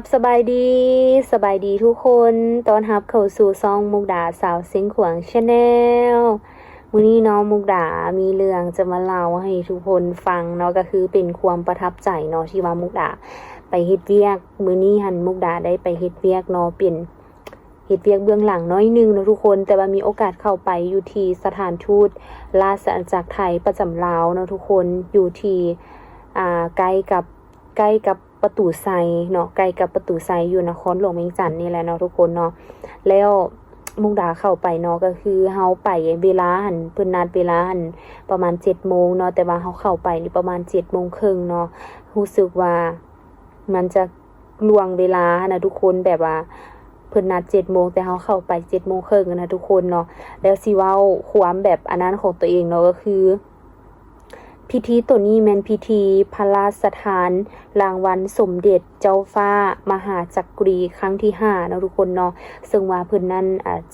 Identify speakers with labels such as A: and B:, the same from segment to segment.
A: บสบายดีสบายดีทุกคนตอนรับเข้าสู่ซองมุกดาสาวเสียงขวางชาแนลมื้อนี้น้องมุกดามีเรื่องจะมาเล่าให้ทุกคนฟังเนาะก็คือเป็นความประทับใจเนาะที่ว่ามุกดา ไปเฮ็ดเวียกมื้อนี้หันมุกดาได้ไปเฮ็ดเวียกเนาะเป็นเฮ็ดเวียกเบื้องหลังน้อยหนึงเนาะทุกคนแต่ว่ามีโอกาสเข้าไปอยู่ที่สถานทูตราชอาณาจักรไทยประจำลาวเนาะทุกคนอยู่ที่อ่าใกล้กับใกล้กับ ประตูไซเนาะใกล้กับประตูไซอยู่นครหลวงเวียงจันทน์นี่แหละเนาะทุกคนเนาะแล้วมุกดาเข้าไปเนาะก็คือเฮาไปเวลาหันเพิ่นนัดเวลาหันประมาณ7โมงเนาะแต่ว่าเฮาเข้าไปนี่ประมาณ7โมงครึ่งเนาะรู้สึกว่ามันจะล่วงเวลานะทุกคนแบบว่าเพิ่นนัด7โมงแต่เฮาเข้าไป7โมงครึ่งนะทุกคนเนาะแล้วสิว้าความแบบอันนั้นของตัวเองเนาะก็คือ พิธีตัวนี้แมนพิธีพระราชทาน รางวัลสมเด็จเจ้าฟ้า มหาจักรีครั้งที่5นะทุกคนเนาะซึ่งว่าเพิ่นนั้น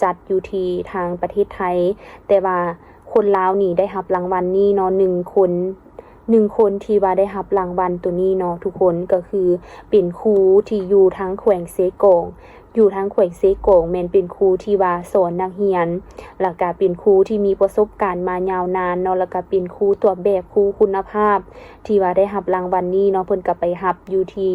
A: จัดอยู่ที่ทางประเทศไทย แต่ว่าคนลาวนี่ได้รับรางวัลนี้เนาะหนึ่งคน หนึ่งคนที่ว่าได้รับรางวัลตัวนี้เนาะทุกคนก็คือเป็นครูที่อยู่ทางแขวงเซกงอยู่ทางแขวงเซกงแมนเป็นครูที่ว่าสอนนักเรียน แล้วก็เป็นครูที่มีประสบการณ์มายาวนานเนาะแล้วก็เป็นครูตัวแบบครูคุณภาพ ที่ว่าได้รับรางวัลนี้เนาะเพิ่นก็ไปรับอยู่ที่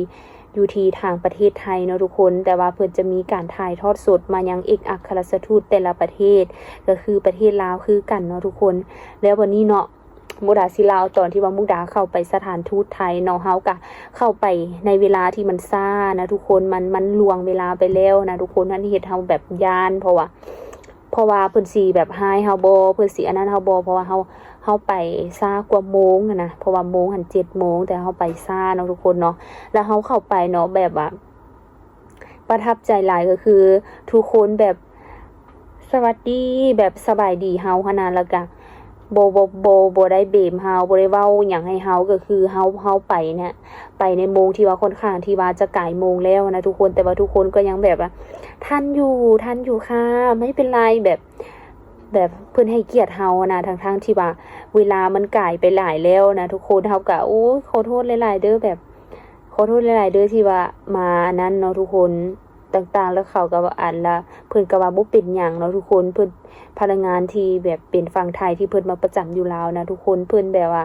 A: อยู่ที่ทางประเทศไทยเนาะทุกคน แต่ว่าเพิ่นจะมีการถ่ายทอดสดมายังเอกอัครราชทูตแต่ละประเทศ ก็คือประเทศลาวคือกันเนาะทุกคน แล้ววันนี้เนาะ มุกดาศิลาวตอนที่ว่ามุกดาเข้าไปสถานทูตไทยเนาะเฮาก็เข้าไปในเวลาที่มันซ่านะทุกคนมันมันล่วงเวลาไปแล้วนะทุกคนนั่นเฮ็ดเฮาแบบยาน เพราะว่าเพราะว่าเพิ่นสิแบบให้เฮาบ่เพิ่นสิอันนั้นเฮาบ่เพราะว่าเฮาเฮาไปซ่ากว่าโมงนะเพราะว่าโมงหัน7โมงแต่เฮาไปซ่าเนาะทุกคนเนาะแล้วเฮาเข้าไปเนาะแบบว่าประทับใจหลายก็คือ ทุกคนแบบสวัสดีแบบสบายดีเฮาขนาดล้วก็ โบโบโบโบได้เบมเฮาโบได้เว้าหยังให้เฮาก็คือเฮาเฮาไปเนี่ยไปในโมงที่ว่าค่อนข้างที่ว่าจะก่ายโมงแล้วนะทุกคนแต่ว่าทุกคนก็ยังแบบว่าท่านอยู่ท่านอยู่ค่ะไม่เป็นไรแบบแบบเพื่อนให้เกียรติเฮานะทั้งทั้งที่ว่า เวลามันก่ายไปหลายแล้วนะทุกคนเฮาก็โอ้ขอโทษหลายๆเด้อแบบขอโทษหลายๆเด้อที่ว่ามานั้นเนาะทุกคน ต่างๆ แล้วเขาก็ว่าอ่านละเพิ่นก็ว่าบ่เป็นหยังเนาะทุกคนเพิ่นพนักงานที่แบบเป็นฝั่งไทยที่เพิ่นมาประจำอยู่ลาวนะทุกคนเพิ่นแบบว่า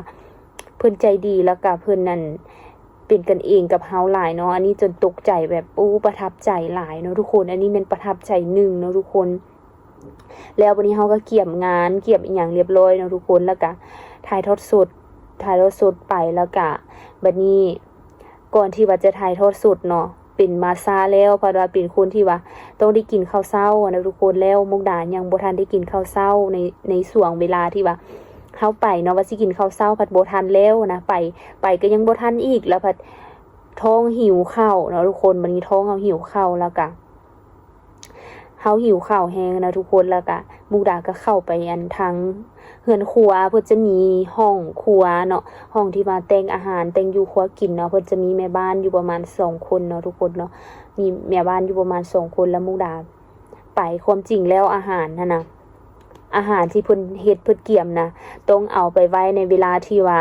A: เพิ่นใจดีแล้วก็เพิ่นนั่นเป็นกันเองกับเฮาหลายเนาะอันนี้จนตกใจแบบโอ้ประทับใจหลายเนาะทุกคน อันนี้เป็นประทับใจหนึ่งเนาะทุกคน แล้ววันนี้เฮาก็เกี่ยมงานเกี่ยมอย่างเรียบร้อยเนาะทุกคนแล้วก็ถ่ายทอดสดถ่ายทอดสดไปแล้วก็บัดนี้ก่อนที่ว่าจะถ่ายทอดสดเนาะ เป็นมาซาแล้วเพราะว่าเป็นคนที่ว่าต้องได้กินข้าวเศร้านะทุกคนแล้วมุกดายังบ่ทันได้กินข้าวเศร้าในในส่วงเวลาที่ว่าเข้าไปเนาะว่าสิกินข้าวเศร้าผัดบทันแล้วนะไปไปก็ยังบทันอีกแล้วผัดท้องหิวข้าวเนาะทุกคนมันนี้ท้องเอาหิวข้าวแล้วก็ เฮาหิวข้าวแห้งนะทุกคนแล้วก็มุกดาก็เข้าไปอันทางเฮือนครัวเพิ่นจะมีห้องครัวเนาะห้องที่มาแต่งอาหารแต่งอยู่ครัวกินเนาะเพิ่นจะมีแม่บ้านอยู่ประมาณสองคนเนาะทุกคนเนาะมีแม่บ้านอยู่ประมาณสองคนแล้วมุกดาไปความจริงแล้วอาหารนั่นนะอาหารที่เพิ่นเฮ็ดเพิ่นเกี่ยมนะต้องเอาไปไว้ในเวลาที่ว่า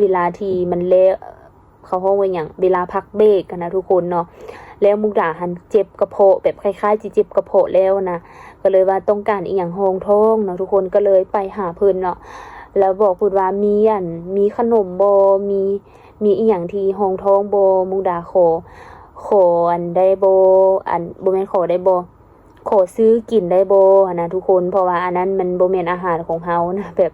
A: เวลาที่มันเละเขาห้องว่าอย่างเวลาพักเบรกกันนะทุกคนเนาะ แล้วมุกดาหันเจ็บกระเพาะแบบคล้ายๆจิเจ็บกระเพาะแล้วนะก็เลยว่าต้องการอีหยังโฮงท้องเนาะทุกคนก็เลยไปหาเพิ่นเนาะแล้วบอกพูดว่ามีอันมีขนมโบมีมีอีหยังที่ห้องท้องบมุกดาขอขออันได้บอันบ่แม่นขอได้บขอซื้อกินได้บนะทุกคนเพราะว่าอันนั้นมันโบแมนอาหารของเฮานะแบบ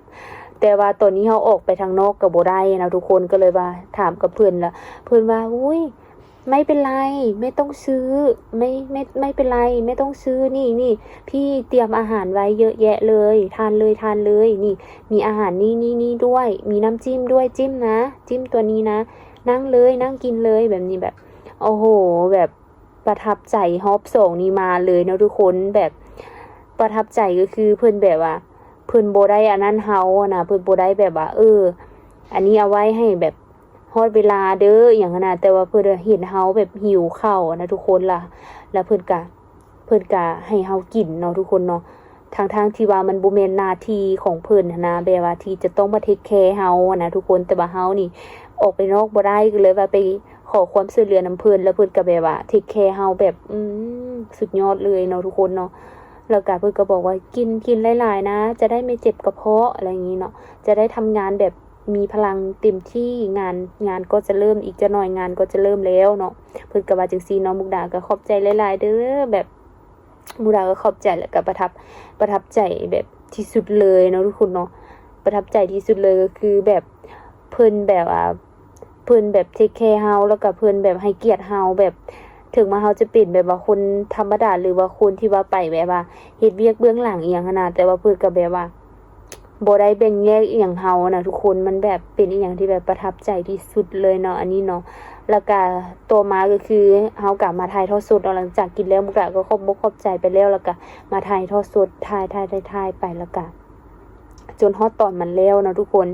A: แต่ว่าตอนนี้เฮาออกไปทางนอกก็บ่ได้นะทุกคนก็เลยว่าถามกับเพื่อนละเพื่อนว่าอุ้ย ไม่เป็นไร ไม่ต้องซื้อ ไม่ไม่ไม่เป็นไร ไม่ต้องซื้อนี่นี่พี่เตรียมอาหารไว้เยอะแยะเลย ทานเลยทานเลยนี่ มีอาหารนี่นี่นี่ด้วย มีน้ำจิ้มด้วยจิ้มนะ จิ้มตัวนี้นะ นั่งเลยนั่งกินเลยแบบนี้แบบโอ้โห แบบประทับใจฮอปส่งนี่มาเลยนะทุกคนแบบประทับใจก็คือเพื่อนแบบว่า เพื่อนโบได้อันนั้นเฮาอะนะเพื่อนโบได้แบบว่าเออ อันนี้เอาไว้ให้แบบ ฮอดเวลาเด้ออย่างนั้นนะแต่ว่าเพิ่นเห็นเฮาแบบหิวข้าวนะทุกคนล่ะ แล้วเพิ่นก็เพิ่นก็ให้เฮากินเนาะทุกคนเนาะทางทางที่ว่ามันบ่แม่นหน้าที่ของเพิ่นนนะแบบว่าที่จะต้องมาเทคแคร์เฮาอะนะทุกคนแต่ว่าเฮานี่ ออกไปนอกบ่ได้ก็เลยว่าไปขอความช่วยเหลือนำเพิ่นแล้วเพิ่นก็แบบว่าเทคแคร์เฮาแบบอืมสุดยอดเลยเนาะทุกคนเนาะแล้วก็เพิ่นก็บอกว่ากินกินหลายๆนะ จะได้ไม่เจ็บกระเพาะอะไรอย่างงี้เนาะจะได้ทำงานแบบ มีพลังเต็มที่งานงานก็จะเริ่มอีกจะหน่อยงานก็จะเริ่มแล้วเนาะเพิ่นก็ว่าจังซี่เนาะมุกดาก็ขอบใจหลาย ๆ เด้อแบบมุกดาก็ขอบใจแล้วก็ประทับประทับใจแบบที่สุดเลยเนาะทุกคนเนาะประทับใจที่สุดเลยก็คือแบบเพิ่นแบบว่าเพิ่นแบบเทคแคร์เฮาแล้วก็เพิ่นแบบให้เกียรติเฮาแบบถึงมาเฮาจะเป็นแบบว่าคนธรรมดาหรือว่าคนที่ว่าไปแบบว่าเฮ็ดเวียกเบื้องหลังเอียงหั้นน่ะแต่ว่าเพิ่นก็แบบว่า บได้แบ่งแยกอีหยังเฮานะทุกคนมันแบบเป็นอีหยังที่แบบประทับใจที่สุดเลยเนาะอันนี้เนาะแล้วก็ตัวมาก็คือเฮากลับมาถ่ายทอดสดเอาหลังจากกินแล้วมุกะก็ขอบอกขอบใจไปแล้วแล้วก็มาถ่ายทอดสดถ่ายถ่ายถ่ายถ่ายไปแล้วก็จนฮอดตอนมันแล้วเนาะทุกคน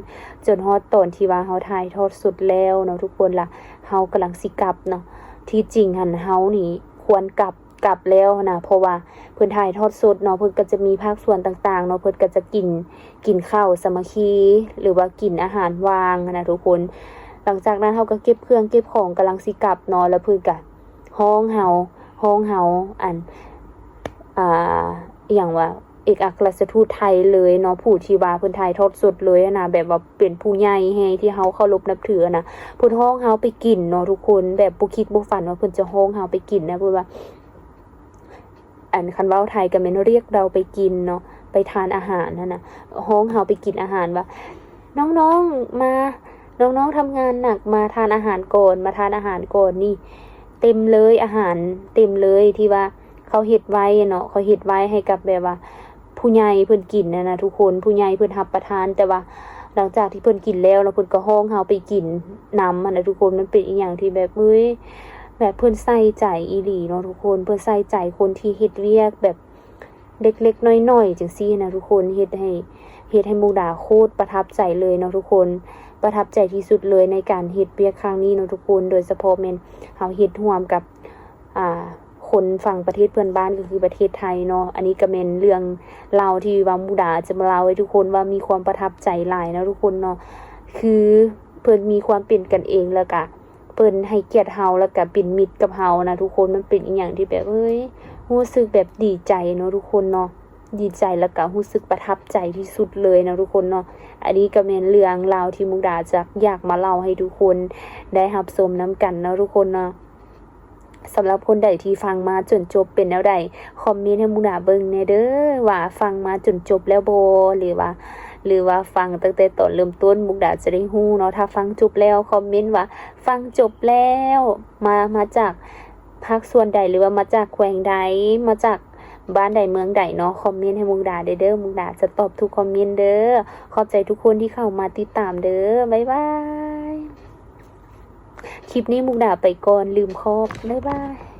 A: จนฮอดตอนที่ว่าเฮาถ่ายทอดสดแล้วเนาะทุกคนล่ะเฮากำลังสิกลับเนาะที่จริงหันเฮานี่ควรกลับ กลับแล้วนะเพราะว่าเพิ่นถ่ายทอดสดเนาะเพิ่นก็จะมีภาคส่วนต่างๆเนาะเพิ่นก็จะกินกินข้าวสมัคคีหรือว่ากินอาหารวางนะทุกคน หลังจากนั้นเฮาก็เก็บเครื่องเก็บของกำลังสิกลับเนาะแล้วเพิ่นก็ห้องเฮาห้องเฮาอันอ่าอย่างว่าเอกอัครราชทูตไทยเลยเนาะผู้ที่ว่าเพิ่นถ่ายทอดสดเลยนะแบบว่าเป็นผู้ใหญ่แฮงที่เฮาเคารพนับถือนะเพิ่นฮ้องเฮาไปกินเนาะทุกคนแบบบ่คิดบ่ฝันว่าเพิ่นจะฮ้องเฮาไปกินนะเพิ่นว่า อันคันเว้าไทยก็แม่นเรียกเราไปกินเนาะไปทานอาหารนั่นนะฮ้องเฮาไปกินอาหารว่า น้องๆมาน้องๆทำงานหนักมาทานอาหารก่อนมาทานอาหารก่อนนี่ เต็มเลยอาหารเต็มเลยที่ว่าเขาเฮ็ดไว้เนาะเขาเฮ็ดไว้ให้กับแบบว่า ผู้ใหญ่เพิ่อนกินนะนะทุกคนผู้ใหญ่เพิ่อนรับประทานแต่ว่าหลังจากที่เพิ่อนกินแล้วแล้วเพิ่อนก็ห้องเฮาไปกินน้ำมันนะทุกคนมันเป็นอีหยังที่แบบเอ้ย แบบเพิ่นใส่ใจอีหลีเนาะทุกคน เพิ่นใส่ใจคนที่เฮ็ดเวียกแบบเล็กๆน้อยๆจังซี่นะทุกคนเฮ็ดให้เฮ็ดให้มุกดาโคตรประทับใจเลยเนาะทุกคนประทับใจที่สุดเลยในการเฮ็ดเวียกครั้งนี้เนาะทุกคน โดยเฉพาะแม่นเฮาเฮ็ดร่วมกับอ่าคนฝั่งประเทศเพื่อนบ้านก็คือประเทศไทยเนาะ อันนี้ก็เป็นเรื่องเล่าที่ว่ามุกดาจะมาเล่าให้ทุกคนว่ามีความประทับใจหลายนะทุกคนเนาะ คือเพิ่อนมีความเป็นกันเองแล้วก็ เพิ่นให้เกียรติเฮาแล้วก็เป็นมิตรกับเฮานะทุกคนมันเป็นอีหยังที่แบบเอ้ยรู้สึกแบบดีใจเนาะทุกคนเนาะดีใจแล้วก็รู้สึกประทับใจที่สุดเลยนะทุกคนเนาะอันนี้ก็เป็นเรื่องราวที่มุกดาจะอยากมาเล่าให้ทุกคนได้รับชมน้กันเนาะทุกคนเนาะสำหรับคนใดที่ฟังมาจนจบเป็นแนวใดคอมเมนต์ให้มุกดาเบิ่งแน่เด้อว่าฟังมาจนจบแล้วโบหรือว่า หรือว่าฟังตั้งแต่ตอนเริ่มต้นมุกดาจะได้ฮู้เนาะถ้าฟังจบแล้วคอมเมนต์ว่า ฟังจบแล้วมามาจากภาคส่วนใดหรือว่ามาจากแขวงใดมาจากบ้านใดเมืองใดเนาะคอมเมนต์ให้มุกดาเด้อเด้อมุกดาจะตอบทุกคอมเมนต์เด้อขอบใจทุกคนที่เข้ามาติดตามเด้อบ๊ายบายคลิปนี้มุกดาไปก่อนลืมครอบบ๊ายบาย